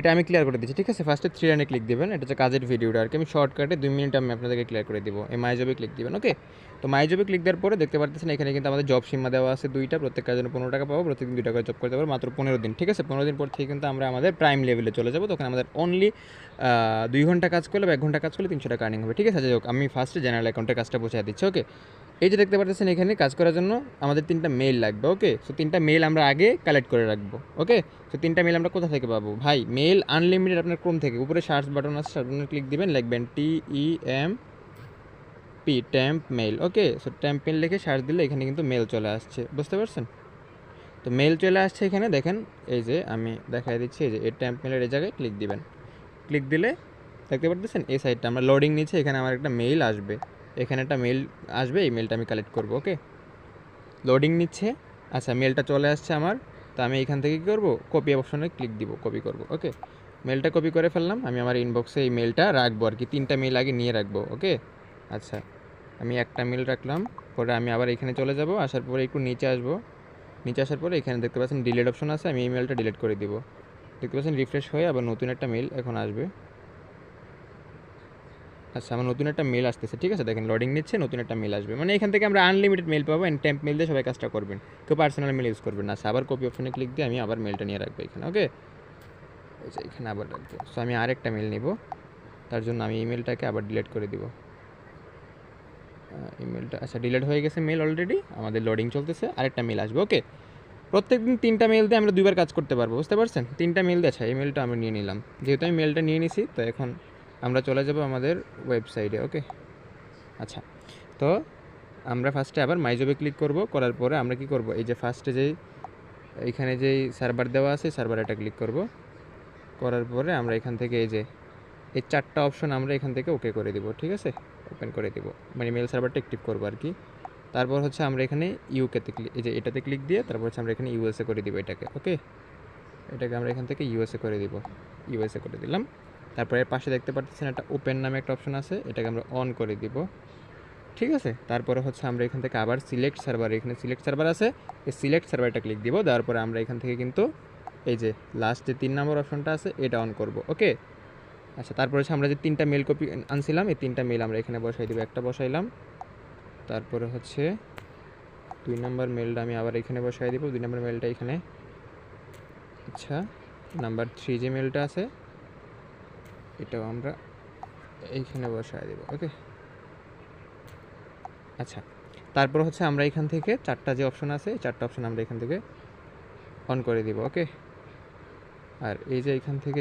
এটা আমি ক্লিয়ার করে দিচ্ছি, ঠিক আছে? ফার্স্টে থ্রি লাইনে ক্লিক দেবেন, এটা হচ্ছে কাজের ভিডিওটা আর কি আমি শর্টকাটে দুই মিনিট আমি আপনাদেরকে ক্লিয়ার করে দিব। এই মাই জবে ক্লিক দিবেন ওকে তো মাই জবে ক্লিক দেওয়ার পরে দেখতে পাচ্ছেন এখানে কিন্তু আমাদের জব সীমা দেওয়া আছে দুইটা। প্রত্যেক কাজের জন্য পনেরো টাকা পাবো প্রত্যেকদিন দুই টাকা জব করতে পারব, মাত্র পনেরো দিন, ঠিক আছে? পনেরো দিন পর থেকে কিন্তু আমরা আমাদের প্রাইম লেভেলে চলে যাব। তখন আমাদের অনলি দুই ঘণ্টা কাজ করলে বা এক ঘণ্টা কাজ করলে তিনশো টাকা আর্নিং হবে, ঠিক আছে? যাই হোক, আমি ফার্স্টে জেনারেল অ্যাকাউন্টের কাজটা পৌঁছে দিচ্ছি ওকে এই যে দেখতে পাচ্ছেন এখানে কাজ করার জন্য আমাদের তিনটা মেল লাগবে ওকে সো তিনটা মেল আমরা আগে কালেক্ট করে রাখব ওকে সো তিনটা মেল আমরা কোথা থেকে পাবো? ভাই মেল আনলিমিটেড আপনার ক্রোম থেকে, উপরে সার্চ বাটন আছে সার্চ বাটনে ক্লিক দিবেন, লিখবেন T E M P temp mail okay so temp mail লিখে সার্চ দিলে এখানে কিন্তু মেল চলে আসছে, বুঝতে পারছেন? তো মেল চলে আসছে এখানে, দেখেন, এই যে আমি দেখাই দিচ্ছি, এই যে এই ট্যাম্প মেলের এই জায়গায় ক্লিক দিবেন। ক্লিক দিলে, দেখতে পারতেছেন? এই সাইডটা আমরা লোডিং নিচ্ছে, এখানে আমার একটা মেইল আসবে। এখানে একটা মেল আসবে, এই মেলটা আমি কালেক্ট করব ওকে লোডিং নিচ্ছে আচ্ছা মেলটা চলে আসছে আমার, তো আমি এখান থেকে কী করব? কপি অপশনে ক্লিক দিব কপি করব ওকে মেলটা কপি করে ফেললাম, আমি আমার ইনবক্সে এই মেলটা রাখব আর কি, তিনটা মেল আগে নিয়ে রাখব ওকে আচ্ছা আমি একটা মেল রাখলাম, পরে আমি আবার এখানে চলে যাব, আসার পরে একটু নিচে আসব। নিচে আসার পরে এখানে দেখতে পাচ্ছেন ডিলেট অপশন আছে, আমি এই মেলটা ডিলিট করে দিব। দেখতে পাচ্ছেন রিফ্রেশ হয়ে আবার নতুন একটা মেল এখন আসবে। আচ্ছা আমার নতুন একটা মেল আসতেছে, ঠিক আছে? দেখেন লোডিং নিচ্ছে, নতুন একটা মেল আসবে। মানে এখান থেকে আমরা আনলিমিটেড মেল পাবো অ্যান্ড টেম্প মেল দিয়ে সবাই কাজটা করবেন। কেউ পার্সোনাল মেল ইউজ করবেন না। আচ্ছা আবার কপি অপশনে ক্লিক দিয়ে আমি আবার মেলটা নিয়ে রাখব এখানে ওকে এখানে আবার রাখব। সো আমি আরেকটা মেল নিব। তার জন্য আমি ইমেলটাকে আবার ডিলিট করে দিব। ইমেলটা আচ্ছা ডিলিট হয়ে গেছে মেল অলরেডি আমাদের লোডিং চলতেছে, আরেকটা মেল আসবে ওকে প্রত্যেকদিন তিনটা মেল দিয়ে আমরা দুইবার কাজ করতে পারব, বুঝতে পারছেন? তিনটা মেল দিয়ে আচ্ছা এই মেলটা আমি নিয়ে নিলাম। যেহেতু আমি মেলটা নিয়ে নিছি, তো এখন আমরা চলে যাব আমাদের ওয়েবসাইটে ওকে আচ্ছা তো আমরা ফার্স্টে আবার মাইজবে ক্লিক করব, করার পরে আমরা কি করব? এই যে ফার্স্টে যেই এইখানে যেই সার্ভার দেওয়া আছে সার্ভার এটা ক্লিক করব। করার পরে আমরা এখান থেকে এই যে, এই চারটা অপশন আমরা এখান থেকে ওকে করে দিব, ঠিক আছে? ওপেন করে দিব। মানে মেল সার্ভারটা অ্যাক্টিভ করব আর কি। তারপর হচ্ছে আমরা এখানে ইউকেতে ক্লিক এই যে এটাতে ক্লিক দিয়ে তারপর হচ্ছে আমরা এখানে ইউএসএ করে দিব এটাকে ওকে এটাকে আমরা এখান থেকে ইউএসএ করে দিব ইউএসএ করে দিলাম। তারপরে এর পাশে দেখতে পাচ্ছেন একটা ওপেন নামে একটা অপশন আছে, এটাকে আমরা অন করে দিব। ঠিক আছে? তারপরে হচ্ছে আমরা এখান থেকে আবার সিলেক্ট সার্ভার এখানে সিলেক্ট সার্ভার আছে, এই সিলেক্ট সার্ভারটা ক্লিক দিব তারপরে আমরা এখান থেকে কিন্তু এই যে লাস্ট যে তিন নম্বর অপশনটা আছে, এটা অন করব, ওকে? আচ্ছা তারপরে হচ্ছে আমরা যে তিনটা মেল কপি আনছিলাম, এই তিনটা মেল আমরা এখানে বসাই দিব, একটা বসাইলাম। তারপরে হচ্ছে দুই নম্বর মেলটা আমি আবার এখানে বসাই দিব, দুই নম্বর মেলটা এখানে। আচ্ছা নাম্বার থ্রি যে মেলটা আছে এটাও আমরা এইখানে বসায় দেব, ওকে? আচ্ছা তারপর হচ্ছে আমরা এখান থেকে চারটা যে অপশন আছে চারটা অপশন আমরা এখান থেকে অন করে দিব, ওকে? আর এই যে এখান থেকে